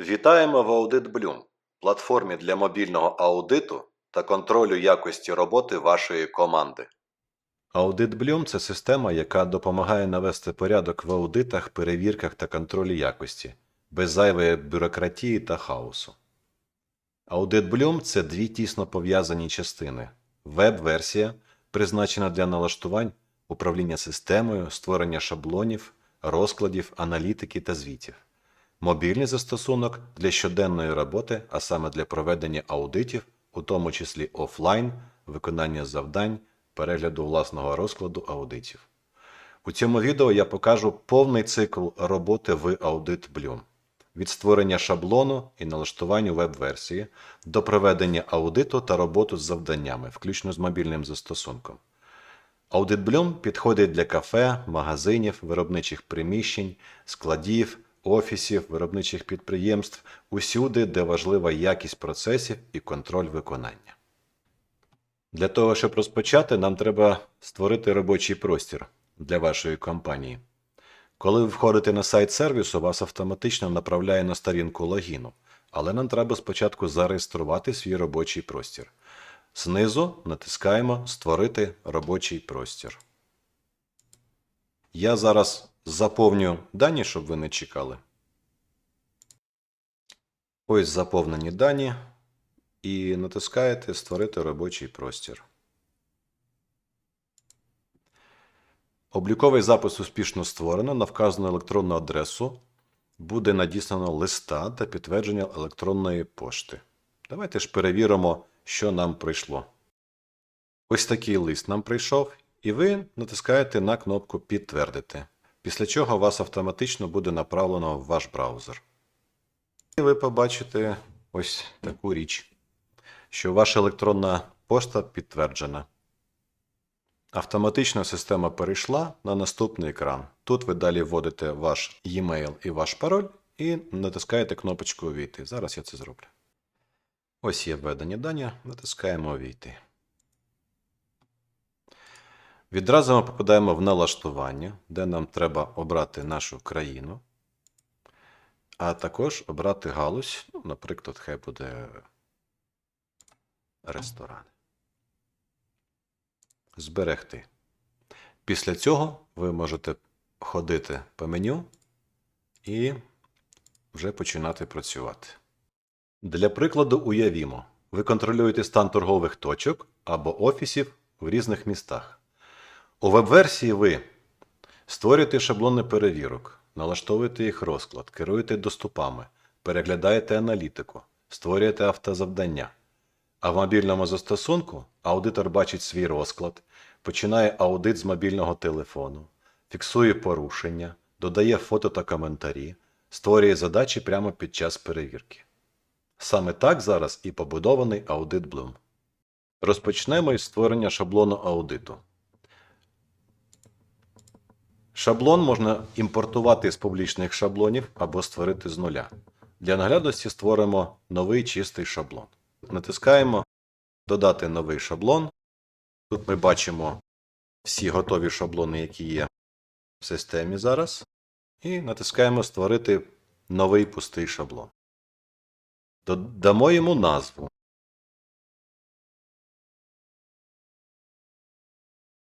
Вітаємо в Audit Bloom, платформі для мобільного аудиту та контролю якості роботи вашої команди. Audit Bloom – це система, яка допомагає навести порядок в аудитах, перевірках та контролі якості, без зайвої бюрократії та хаосу. Audit Bloom – це дві тісно пов'язані частини. Веб-версія, призначена для налаштувань, управління системою, створення шаблонів, розкладів, аналітики та звітів. Мобільний застосунок для щоденної роботи, а саме для проведення аудитів, у тому числі офлайн, виконання завдань, перегляду власного розкладу аудитів. У цьому відео я покажу повний цикл роботи в Audit Bloom. Від створення шаблону і налаштуванню веб-версії до проведення аудиту та роботу з завданнями, включно з мобільним застосунком. Audit Bloom підходить для кафе, магазинів, виробничих приміщень, складів, офісів, виробничих підприємств, усюди, де важлива якість процесів і контроль виконання. Для того, щоб розпочати, нам треба створити робочий простір для вашої компанії. Коли ви входите на сайт сервісу, вас автоматично направляє на сторінку логіну, але нам треба спочатку зареєструвати свій робочий простір. Знизу натискаємо Створити робочий простір. Я зараз заповню дані, щоб ви не чекали. Ось заповнені дані. І натискаєте Створити робочий простір. Обліковий запис успішно створено. На вказану електронну адресу буде надіслано листа та підтвердження електронної пошти. Давайте ж перевіримо, що нам прийшло. Ось такий лист нам прийшов, і ви натискаєте на кнопку Підтвердити, після чого вас автоматично буде направлено в ваш браузер. І ви побачите ось таку річ, що ваша електронна пошта підтверджена. Автоматично система перейшла на наступний екран. Тут ви далі вводите ваш e-mail і ваш пароль і натискаєте кнопочку Увійти. Зараз я це зроблю. Ось є введені дані, натискаємо Увійти. Відразу ми попадаємо в налаштування, де нам треба обрати нашу країну, а також обрати галузь, ну, наприклад, хай буде ресторан. Зберегти. Після цього ви можете ходити по меню і вже починати працювати. Для прикладу уявімо, ви контролюєте стан торгових точок або офісів в різних містах. У веб-версії ви створюєте шаблони перевірок, налаштовуєте їх розклад, керуєте доступами, переглядаєте аналітику, створюєте автозавдання. А в мобільному застосунку аудитор бачить свій розклад, починає аудит з мобільного телефону, фіксує порушення, додає фото та коментарі, створює задачі прямо під час перевірки. Саме так зараз і побудований аудит Bloom. Розпочнемо із створення шаблону аудиту. Шаблон можна імпортувати з публічних шаблонів або створити з нуля. Для наглядності створимо новий чистий шаблон. Натискаємо Додати новий шаблон. Тут ми бачимо всі готові шаблони, які є в системі зараз. І натискаємо Створити новий пустий шаблон. Додамо йому назву.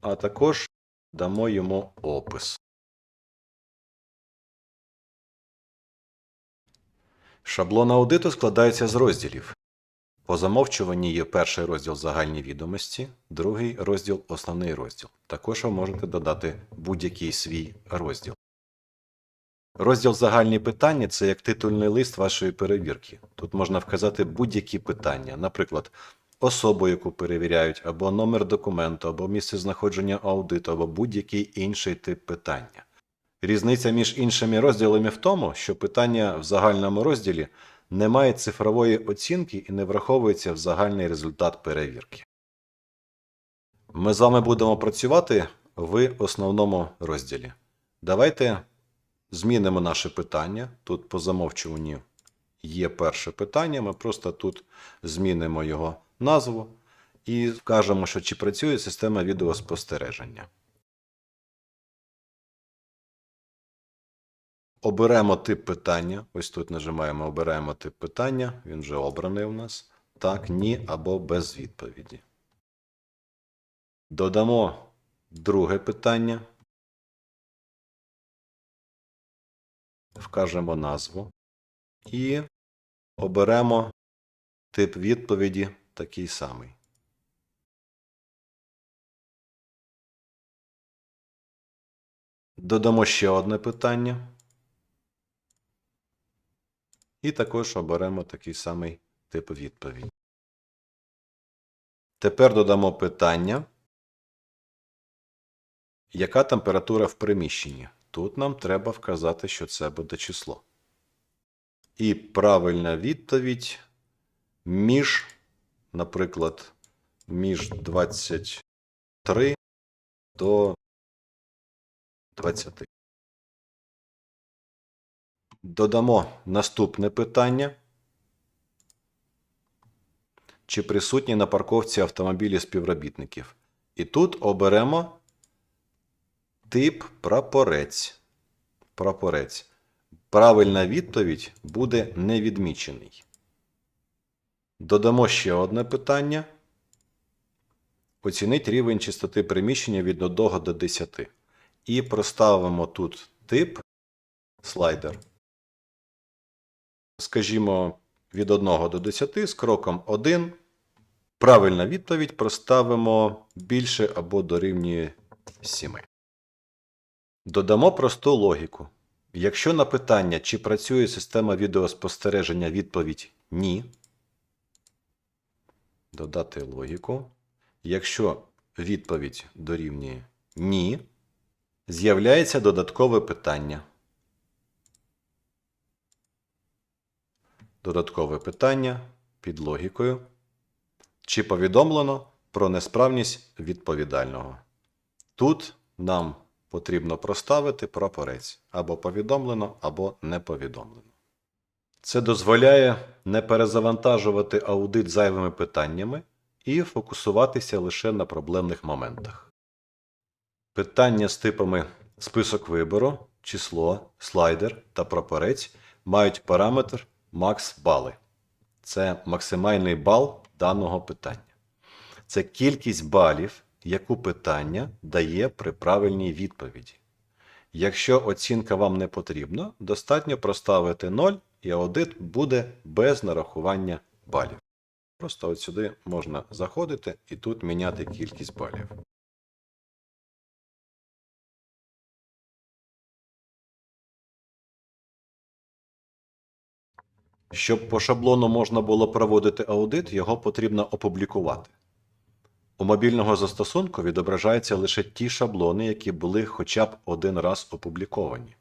А також дамо йому опис. Шаблон аудиту складається з розділів. По замовчуванні є перший розділ загальні відомості, другий розділ основний розділ. Також ви можете додати будь-який свій розділ. Розділ загальні питання це як титульний лист вашої перевірки. Тут можна вказати будь-які питання, наприклад, особу, яку перевіряють, або номер документу, або місце знаходження аудиту, або будь-який інший тип питання. Різниця між іншими розділами в тому, що питання в загальному розділі не має цифрової оцінки і не враховується в загальний результат перевірки. Ми з вами будемо працювати в основному розділі. Давайте змінимо наше питання. Тут по замовчуванню є перше питання. Ми просто тут змінимо його назву і вкажемо, що чи працює система відеоспостереження. оберемо тип питання. Ось тут нажимаємо обираємо тип питання. Він вже обраний у нас. Так, ні або без відповіді. Додамо друге питання. Вкажемо назву. І оберемо тип відповіді такий самий. Додамо ще одне питання. І також оберемо такий самий тип відповіді. Тепер додамо питання. Яка температура в приміщенні? Тут нам треба вказати, що це буде число. І правильна відповідь між, наприклад, між 23 до 20. Додамо наступне питання. Чи присутні на парковці автомобілі співробітників? І тут оберемо тип прапорець. Прапорець. Правильна відповідь буде невідмічений. Додамо ще одне питання. Оцініть рівень чистоти приміщення від 1 до 10. І проставимо тут тип слайдер. Скажімо, від 1 до 10 з кроком 1. Правильна відповідь проставимо більше або дорівнює 7. Додамо просту логіку. Якщо на питання, чи працює система відеоспостереження, відповідь ні. Додати логіку. Якщо відповідь дорівнює ні, з'являється додаткове питання. Додаткове питання під логікою. Чи повідомлено про несправність відповідального? Тут нам потрібно проставити прапорець або повідомлено, або не повідомлено. Це дозволяє не перезавантажувати аудит зайвими питаннями і фокусуватися лише на проблемних моментах. Питання з типами список вибору, число, слайдер та прапорець мають параметр макс бали. Це максимальний бал даного питання. Це кількість балів, яку питання дає при правильній відповіді. Якщо оцінка вам не потрібна, достатньо проставити 0 і аудит буде без нарахування балів. Просто от сюди можна заходити і тут міняти кількість балів. Щоб по шаблону можна було проводити аудит, його потрібно опублікувати. У мобільного застосунку відображаються лише ті шаблони, які були хоча б один раз опубліковані.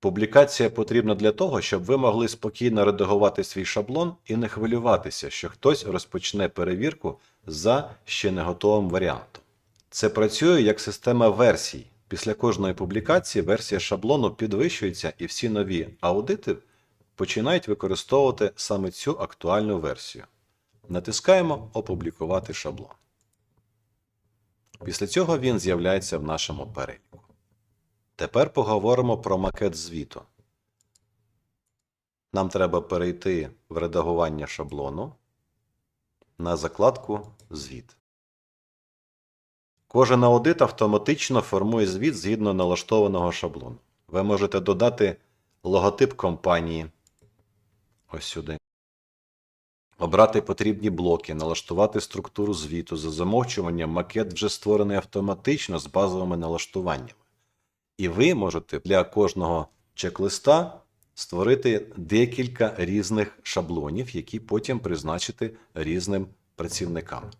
Публікація потрібна для того, щоб ви могли спокійно редагувати свій шаблон і не хвилюватися, що хтось розпочне перевірку за ще не готовим варіантом. Це працює як система версій. Після кожної публікації версія шаблону підвищується, і всі нові аудити починають використовувати саме цю актуальну версію. Натискаємо Опублікувати шаблон. Після цього він з'являється в нашому переліку. Тепер поговоримо про макет звіту. Нам треба перейти в редагування шаблону на закладку Звіт. Кожен аудит автоматично формує звіт згідно налаштованого шаблону. Ви можете додати логотип компанії. Ось сюди. Обрати потрібні блоки, налаштувати структуру звіту. За замовчуванням макет вже створений автоматично з базовими налаштуваннями. І ви можете для кожного чек-листа створити декілька різних шаблонів, які потім призначити різним працівникам.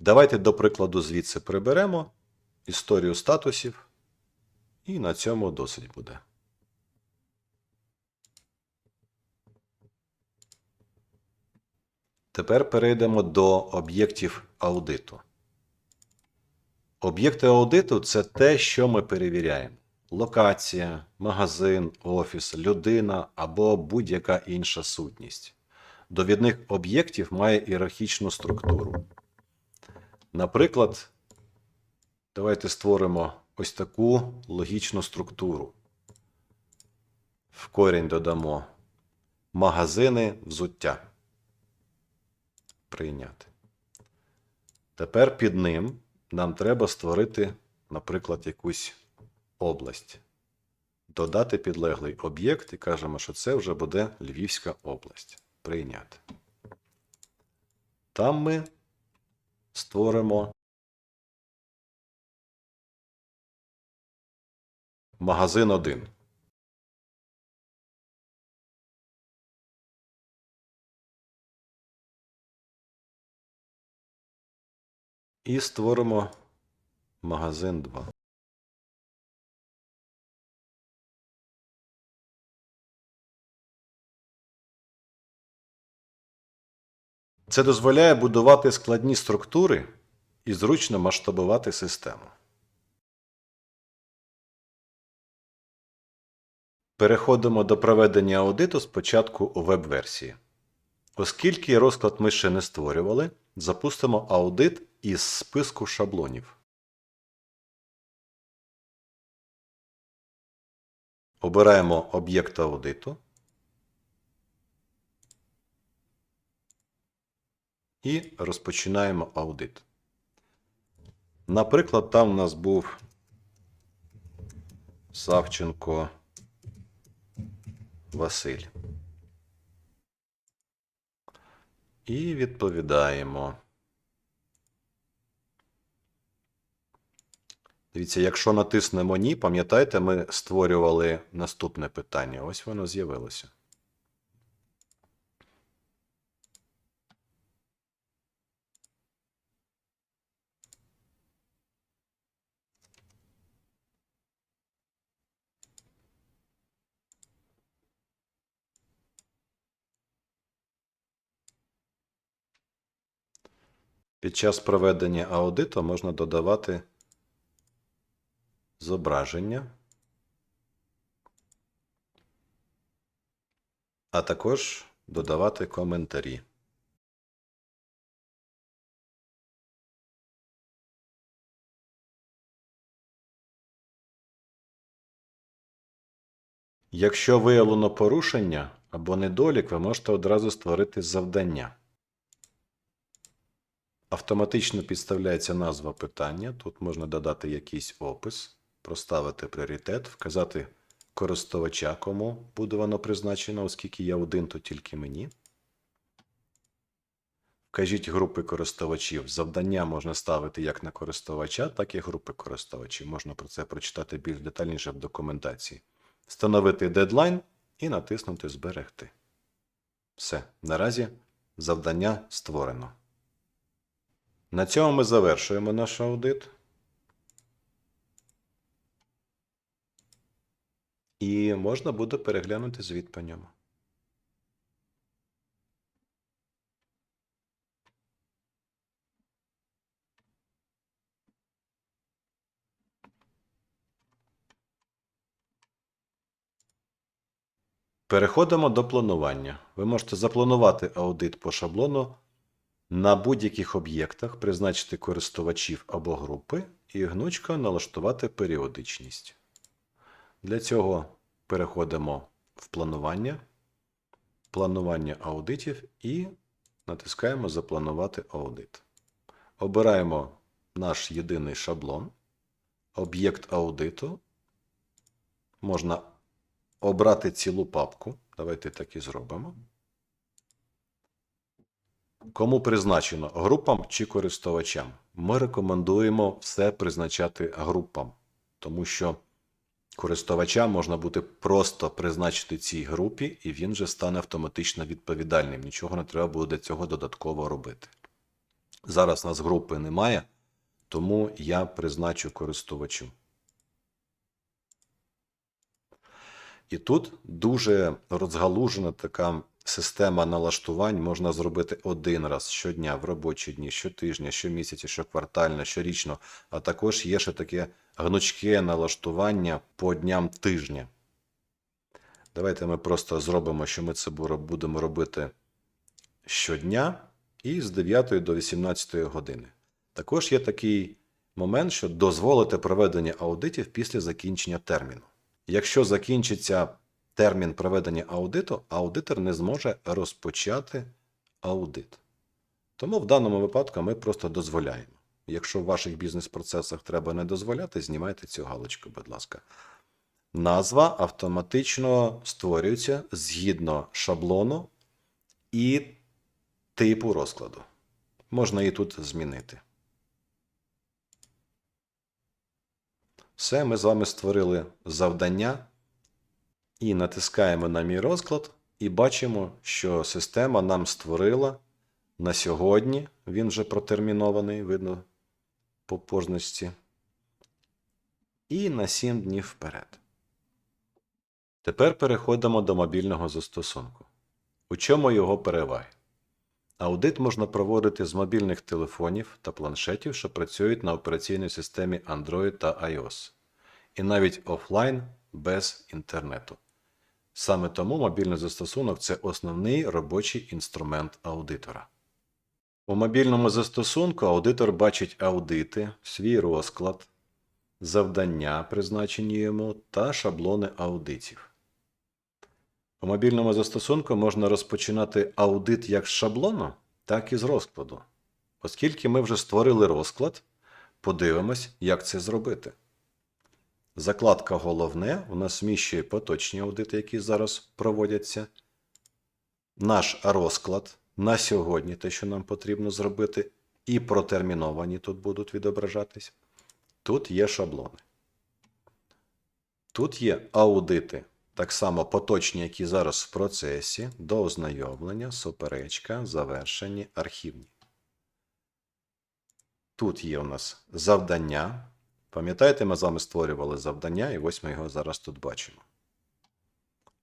Давайте, до прикладу, звідси приберемо історію статусів, і на цьому досить буде. Тепер перейдемо до об'єктів аудиту. Об'єкти аудиту це те, що ми перевіряємо: локація, магазин, офіс, людина або будь-яка інша сутність. Довідних об'єктів має ієрархічну структуру. Наприклад, давайте створимо ось таку логічну структуру. В корінь додамо магазини взуття. Прийняти. Тепер під ним нам треба створити, наприклад, якусь область. Додати підлеглий об'єкт і кажемо, що це вже буде Львівська область. Прийняти. Там ми створимо магазин 1. І створимо магазин 2. Це дозволяє будувати складні структури і зручно масштабувати систему. Переходимо до проведення аудиту спочатку у веб-версії. Оскільки розклад ми ще не створювали, запустимо аудит із списку шаблонів. Обираємо об'єкт аудиту. І розпочинаємо аудит. Наприклад, там у нас був Савченко Василь. І відповідаємо. Дивіться, якщо натиснемо Ні, пам'ятаєте, ми створювали наступне питання. Ось воно з'явилося. Під час проведення аудиту можна додавати зображення, а також додавати коментарі. Якщо виявлено порушення або недолік, ви можете одразу створити завдання. Автоматично підставляється назва питання. Тут можна додати якийсь опис, проставити пріоритет, вказати користувача, кому буде воно призначено, оскільки я один, то тільки мені. Вкажіть групи користувачів. Завдання можна ставити як на користувача, так і групи користувачів. Можна про це прочитати більш детальніше в документації. Встановити дедлайн і натиснути Зберегти. Все. Наразі завдання створено. На цьому ми завершуємо наш аудит. І можна буде переглянути звіт по ньому. Переходимо до планування. Ви можете запланувати аудит по шаблону на будь-яких об'єктах призначити користувачів або групи і гнучко налаштувати періодичність. Для цього переходимо в планування, планування аудитів і натискаємо Запланувати аудит. Обираємо наш єдиний шаблон, об'єкт аудиту. Можна обрати цілу папку. Давайте так і зробимо. Кому призначено групам чи користувачам? Ми рекомендуємо все призначати групам, тому що користувачам можна буде просто призначити цій групі, і він вже стане автоматично відповідальним. Нічого не треба буде для цього додатково робити. Зараз нас групи немає, тому я призначу користувачу. І тут дуже розгалужена така система налаштувань можна зробити один раз щодня в робочі дні, щотижня, щомісяця, щоквартально, щорічно, а також є ще таке гнучке налаштування по дням тижня. Давайте ми просто зробимо, що ми це будемо робити щодня і з 9 до 18 години. Також є такий момент, що дозволити проведення аудитів після закінчення терміну. Якщо закінчиться термін проведення аудиту, аудитор не зможе розпочати аудит. Тому в даному випадку ми просто дозволяємо. Якщо в ваших бізнес-процесах треба не дозволяти, знімайте цю галочку, будь ласка. Назва автоматично створюється згідно шаблону і типу розкладу. Можна і тут змінити. Все, ми з вами створили завдання і натискаємо на мій розклад, і бачимо, що система нам створила на сьогодні. Він вже протермінований, видно по позначці. І на 7 днів вперед. Тепер переходимо до мобільного застосунку. У чому його переваги? Аудит можна проводити з мобільних телефонів та планшетів, що працюють на операційній системі Android та iOS, і навіть офлайн без інтернету. Саме тому мобільний застосунок це основний робочий інструмент аудитора. У мобільному застосунку аудитор бачить аудити, свій розклад, завдання, призначені йому, та шаблони аудитів. У мобільному застосунку можна розпочинати аудит як з шаблону, так і з розкладу. Оскільки ми вже створили розклад, подивимось, як це зробити. Закладка Головне у нас зміщує поточні аудити, які зараз проводяться. Наш розклад на сьогодні, те, що нам потрібно зробити, і протерміновані тут будуть відображатись. Тут є шаблони. Тут є аудити, так само поточні, які зараз в процесі, до ознайомлення, суперечка, завершені, архівні. Тут є у нас завдання. Пам'ятаєте, ми з вами створювали завдання, і ось ми його зараз тут бачимо.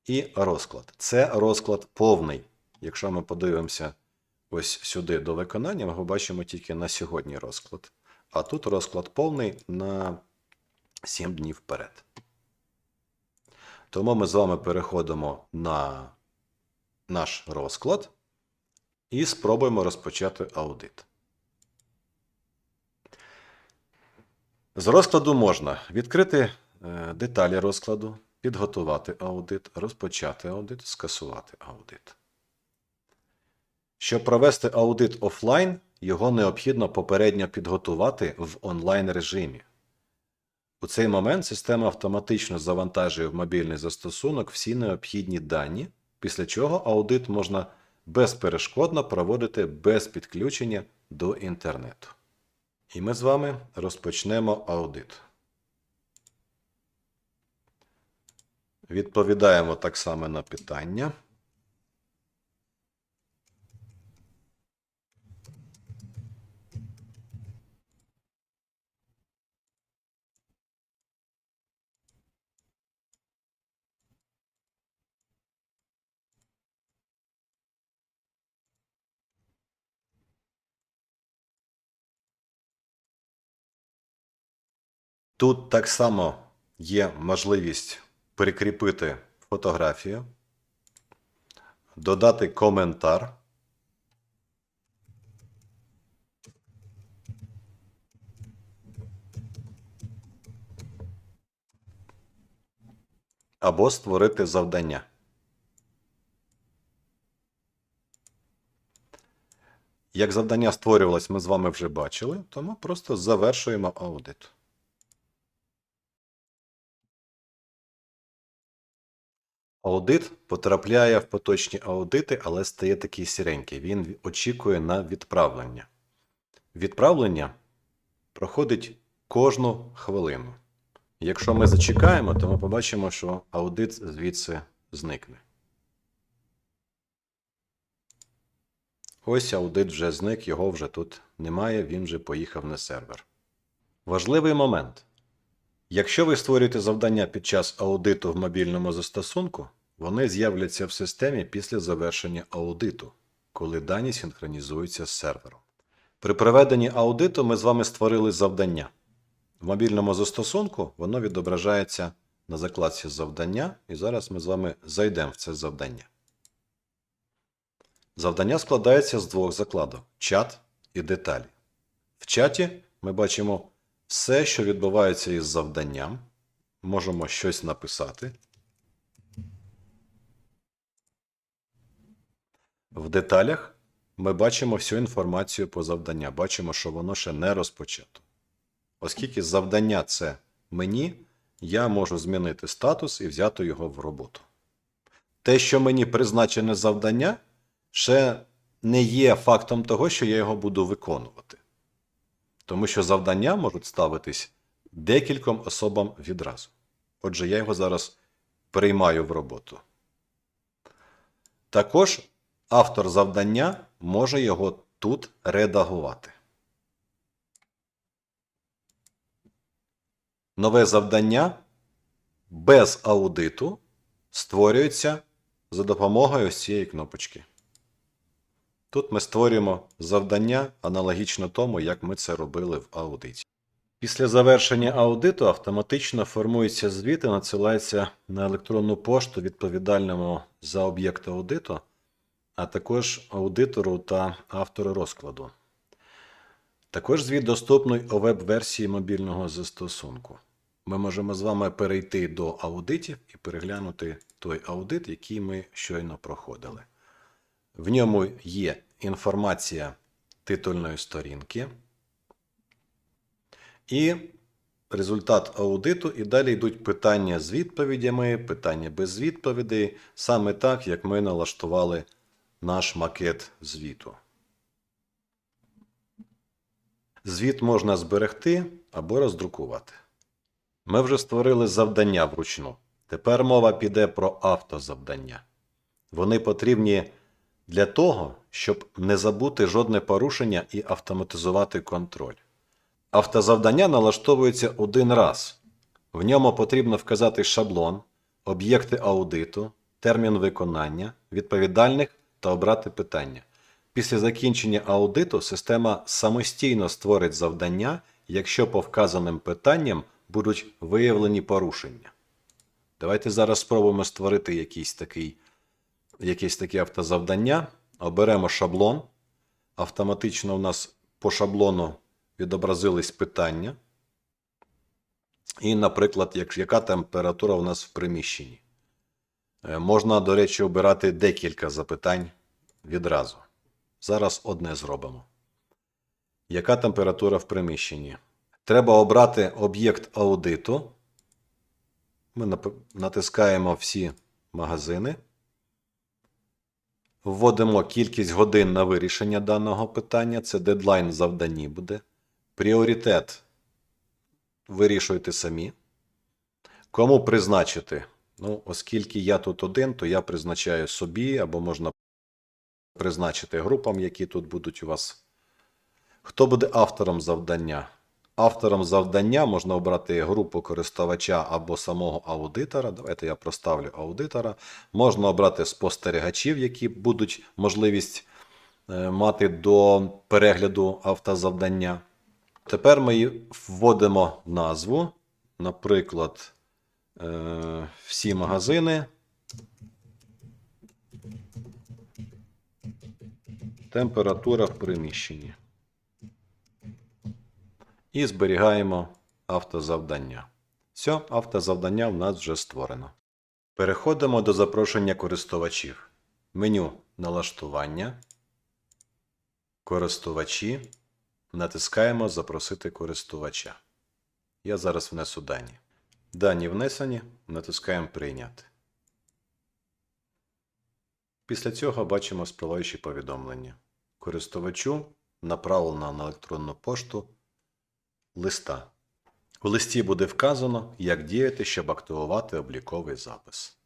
І розклад. Це розклад повний. Якщо ми подивимося ось сюди до виконання, ми побачимо тільки на сьогодні розклад. А тут розклад повний на 7 днів вперед. Тому ми з вами переходимо на наш розклад і спробуємо розпочати аудит. З розкладу можна відкрити е, деталі розкладу, підготувати аудит, розпочати аудит, скасувати аудит. Щоб провести аудит офлайн, його необхідно попередньо підготувати в онлайн режимі. У цей момент система автоматично завантажує в мобільний застосунок всі необхідні дані, після чого аудит можна безперешкодно проводити без підключення до інтернету. І ми з вами розпочнемо аудит. Відповідаємо так само на питання. Тут так само є можливість прикріпити фотографію, додати коментар. Або створити завдання. Як завдання створювалось, ми з вами вже бачили, тому просто завершуємо аудит. Аудит потрапляє в поточні аудити, але стає такий сіренький. Він очікує на відправлення. Відправлення проходить кожну хвилину. Якщо ми зачекаємо, то ми побачимо, що аудит звідси зникне. Ось аудит вже зник, його вже тут немає, він вже поїхав на сервер. Важливий момент. Якщо ви створюєте завдання під час аудиту в мобільному застосунку, вони з'являться в системі після завершення аудиту, коли дані синхронізуються з сервером. При проведенні аудиту ми з вами створили завдання. В мобільному застосунку воно відображається на закладці завдання, і зараз ми з вами зайдемо в це завдання. Завдання складається з двох закладок чат і деталі. В чаті ми бачимо все, що відбувається із завданням, можемо щось написати. В деталях ми бачимо всю інформацію по завдання. Бачимо, що воно ще не розпочато. Оскільки завдання це мені, я можу змінити статус і взяти його в роботу. Те, що мені призначене завдання, ще не є фактом того, що я його буду виконувати. Тому що завдання можуть ставитись декільком особам відразу. Отже, я його зараз приймаю в роботу. Також автор завдання може його тут редагувати. Нове завдання без аудиту створюється за допомогою ось цієї кнопочки. Тут ми створюємо завдання аналогічно тому, як ми це робили в аудиті. Після завершення аудиту автоматично формується звіт і надсилається на електронну пошту відповідальному за об'єкт аудиту, а також аудитору та автору розкладу. Також звіт доступний у веб-версії мобільного застосунку. Ми можемо з вами перейти до аудитів і переглянути той аудит, який ми щойно проходили. В ньому є інформація титульної сторінки і результат аудиту, і далі йдуть питання з відповідями, питання без відповідей, саме так, як ми налаштували наш макет звіту. Звіт можна зберегти або роздрукувати. Ми вже створили завдання вручну. Тепер мова піде про автозавдання. Вони потрібні для того, щоб не забути жодне порушення і автоматизувати контроль. Автозавдання налаштовується один раз. В ньому потрібно вказати шаблон, об'єкти аудиту, термін виконання, відповідальних та обрати питання. Після закінчення аудиту система самостійно створить завдання, якщо по вказаним питанням будуть виявлені порушення. Давайте зараз спробуємо створити якийсь такий, якесь таке автозавдання. Оберемо шаблон. Автоматично у нас по шаблону відобразились питання. І, наприклад, як, яка температура у нас в приміщенні. Е, Можна, до речі, обирати декілька запитань відразу. Зараз одне зробимо. Яка температура в приміщенні? Треба обрати об'єкт аудиту. Ми натискаємо всі магазини. Вводимо кількість годин на вирішення даного питання. Це дедлайн в буде. Пріоритет вирішуйте самі. Кому призначити? Ну, оскільки я тут один, то я призначаю собі, або можна призначити групам, які тут будуть у вас. Хто буде автором завдання? Автором завдання можна обрати групу користувача або самого аудитора. Давайте я проставлю аудитора. Можна обрати спостерігачів, які будуть можливість е, мати до перегляду автозавдання. Тепер ми вводимо назву, наприклад, е, всі магазини. Температура в приміщенні. І зберігаємо автозавдання. Все, автозавдання в нас вже створено. Переходимо до запрошення користувачів. Меню налаштування. Користувачі. Натискаємо Запросити користувача. Я зараз внесу дані. Дані внесені. Натискаємо Прийняти. Після цього бачимо спливаючі повідомлення. Користувачу направлено на електронну пошту листа. У листі буде вказано, як діяти, щоб активувати обліковий запис.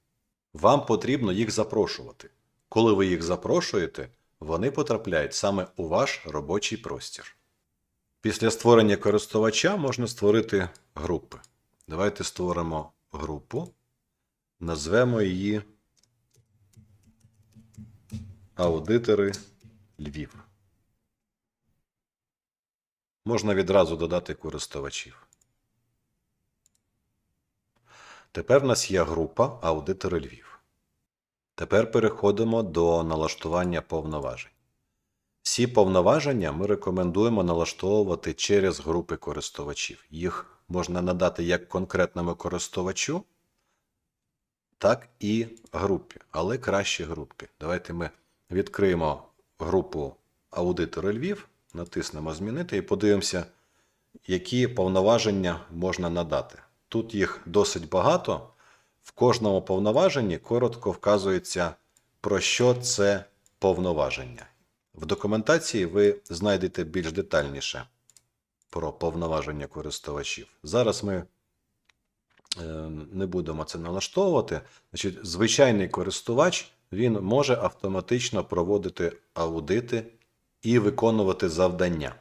Вам потрібно їх запрошувати. Коли ви їх запрошуєте, вони потрапляють саме у ваш робочий простір. Після створення користувача можна створити групи. Давайте створимо групу, назвемо її Аудитори Львів. Можна відразу додати користувачів. Тепер в нас є група Аудитори Львів. Тепер переходимо до налаштування повноважень. Всі повноваження ми рекомендуємо налаштовувати через групи користувачів. Їх можна надати як конкретному користувачу, так і групі, але краще групі. Давайте ми відкриємо групу аудитори Львів, натиснемо Змінити і подивимося, які повноваження можна надати. Тут їх досить багато. В кожному повноваженні коротко вказується, про що це повноваження. В документації ви знайдете більш детальніше про повноваження користувачів. Зараз ми е, не будемо це налаштовувати. Значить, звичайний користувач він може автоматично проводити аудити і виконувати завдання.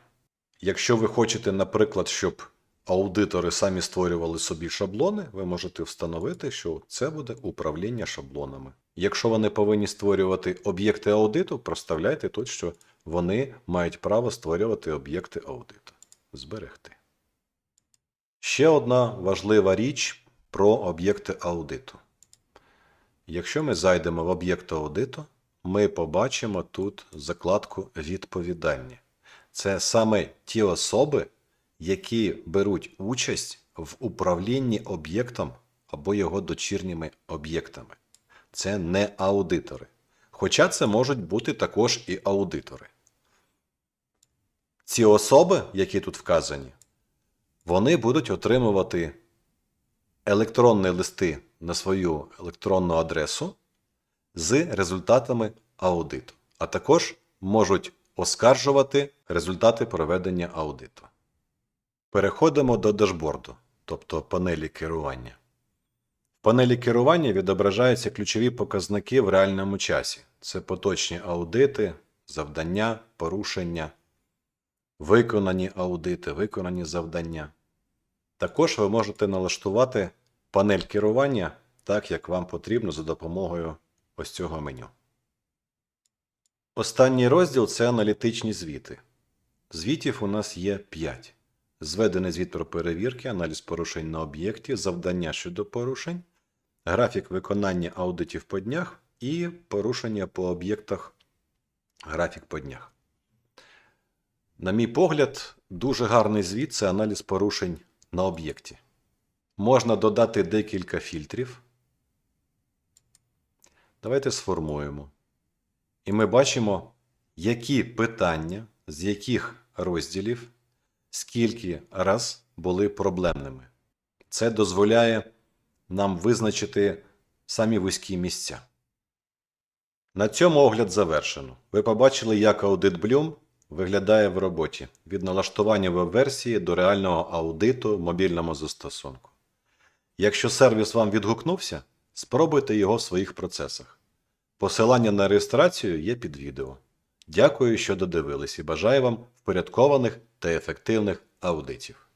Якщо ви хочете, наприклад, щоб аудитори самі створювали собі шаблони, ви можете встановити, що це буде управління шаблонами. Якщо вони повинні створювати об'єкти аудиту, проставляйте тут, що вони мають право створювати об'єкти аудиту. Зберегти. Ще одна важлива річ про об'єкти аудиту. Якщо ми зайдемо в об'єкт аудиту, ми побачимо тут закладку Відповідальні. Це саме ті особи, які беруть участь в управлінні об'єктом або його дочірніми об'єктами. Це не аудитори. Хоча це можуть бути також і аудитори. Ці особи, які тут вказані, вони будуть отримувати електронні листи на свою електронну адресу з результатами аудиту, а також можуть оскаржувати результати проведення аудиту. Переходимо до дашборду, тобто панелі керування. В панелі керування відображаються ключові показники в реальному часі. Це поточні аудити, завдання, порушення, виконані аудити, виконані завдання. Також ви можете налаштувати панель керування так, як вам потрібно за допомогою ось цього меню. Останній розділ це аналітичні звіти. Звітів у нас є 5. Зведений звіт про перевірки, аналіз порушень на об'єкті, завдання щодо порушень, графік виконання аудитів по днях і порушення по об'єктах, графік по днях. На мій погляд, дуже гарний звіт це аналіз порушень на об'єкті. Можна додати декілька фільтрів. Давайте сформуємо. І ми бачимо, які питання з яких розділів скільки раз були проблемними. Це дозволяє нам визначити самі вузькі місця. На цьому огляд завершено. Ви побачили, як аудит Bloom виглядає в роботі від налаштування веб-версії до реального аудиту в мобільному застосунку. Якщо сервіс вам відгукнувся, спробуйте його в своїх процесах. Посилання на реєстрацію є під відео. Дякую, що додивились і бажаю вам впорядкованих та ефективних аудитів.